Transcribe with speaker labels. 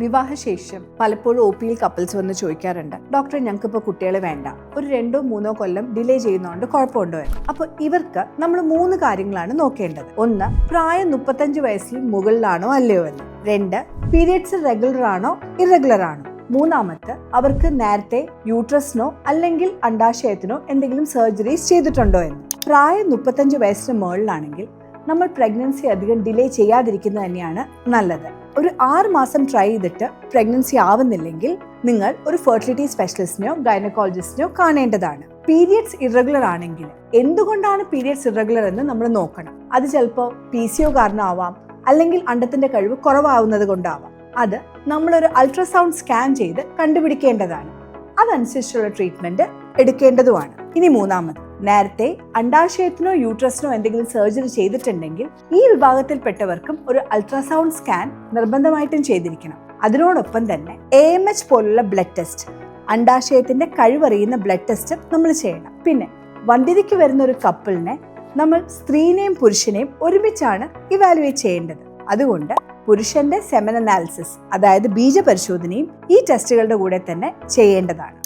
Speaker 1: വിവാഹശേഷം പലപ്പോഴും ഒ പിയിൽ കപ്പിൾസ് വന്ന് ചോദിക്കാറുണ്ട് ഡോക്ടർ ഞങ്ങൾക്ക് ഇപ്പോൾ കുട്ടികളെ വേണ്ട. ഒരു രണ്ടോ മൂന്നോ കൊല്ലം ഡിലേ ചെയ്യുന്നതുകൊണ്ട് കുഴപ്പമുണ്ടോ അപ്പോൾ ഇവർക്ക് നമ്മൾ മൂന്ന് കാര്യങ്ങളാണ് നോക്കേണ്ടത്. ഒന്ന് പ്രായം മുപ്പത്തഞ്ച് വയസ്സിൽ മുകളിലാണോ അല്ലയോ എന്ന്. രണ്ട് പീരിയഡ്സ് റെഗുലർ ആണോ ഇറഗുലർ ആണോ. മൂന്നാമത്തെ അവർക്ക് നേരത്തെ യൂട്രസിനോ അല്ലെങ്കിൽ അണ്ടാശയത്തിനോ എന്തെങ്കിലും സർജറീസ് ചെയ്തിട്ടുണ്ടോ എന്ന്. പ്രായം മുപ്പത്തഞ്ച് വയസ്സിന് മുകളിലാണെങ്കിൽ നമ്മൾ പ്രഗ്നൻസി അധികം ഡിലേ ചെയ്യാതിരിക്കുന്നത് തന്നെയാണ് നല്ലത്. ഒരു ആറ് മാസം ട്രൈ ചെയ്തിട്ട് പ്രഗ്നൻസി ആവുന്നില്ലെങ്കിൽ നിങ്ങൾ ഒരു ഫെർട്ടിലിറ്റി സ്പെഷ്യലിസ്റ്റിനെയോ ഗൈനക്കോളജിസ്റ്റിനെയോ കാണേണ്ടതാണ്. പീരിയഡ്സ് ഇറഗുലർ ആണെങ്കിൽ എന്തുകൊണ്ടാണ് പീരിയഡ്സ് ഇറഗുലർ എന്ന് നമ്മൾ നോക്കണം. അത് ചിലപ്പോൾ പി സി ഒ കാരണമാവാം അല്ലെങ്കിൽ അണ്ടത്തിന്റെ കഴിവ് കുറവാവുന്നത് കൊണ്ടാവാം. അത് നമ്മളൊരു അൾട്രാസൗണ്ട് സ്കാൻ ചെയ്ത് കണ്ടുപിടിക്കേണ്ടതാണ്. അതനുസരിച്ചുള്ള ട്രീറ്റ്മെന്റ് എടുക്കേണ്ടതുമാണ്. ഇനി മൂന്നാമത് നേരത്തെ അണ്ടാശയത്തിനോ യൂട്രസിനോ എന്തെങ്കിലും സർജറി ചെയ്തിട്ടുണ്ടെങ്കിൽ ഈ വിഭാഗത്തിൽപ്പെട്ടവർക്കും ഒരു അൾട്രാസൗണ്ട് സ്കാൻ നിർബന്ധമായിട്ടും ചെയ്തിരിക്കണം. അതിനോടൊപ്പം തന്നെ എ എം എച്ച് പോലുള്ള ബ്ലഡ് ടെസ്റ്റ് അണ്ടാശയത്തിന്റെ കഴിവറിയുന്ന ബ്ലഡ് ടെസ്റ്റ് നമ്മൾ ചെയ്യണം. പിന്നെ വന്ധ്യതയ്ക്ക് വരുന്ന ഒരു കപ്പിളിനെ നമ്മൾ സ്ത്രീനെയും പുരുഷനെയും ഒരുമിച്ചാണ് ഇവാലുവേറ്റ് ചെയ്യേണ്ടത്. അതുകൊണ്ട് പുരുഷന്റെ സെമൻ അനാലിസിസ് അതായത് ബീജപരിശോധനയും ഈ ടെസ്റ്റുകളുടെ കൂടെ തന്നെ ചെയ്യേണ്ടതാണ്.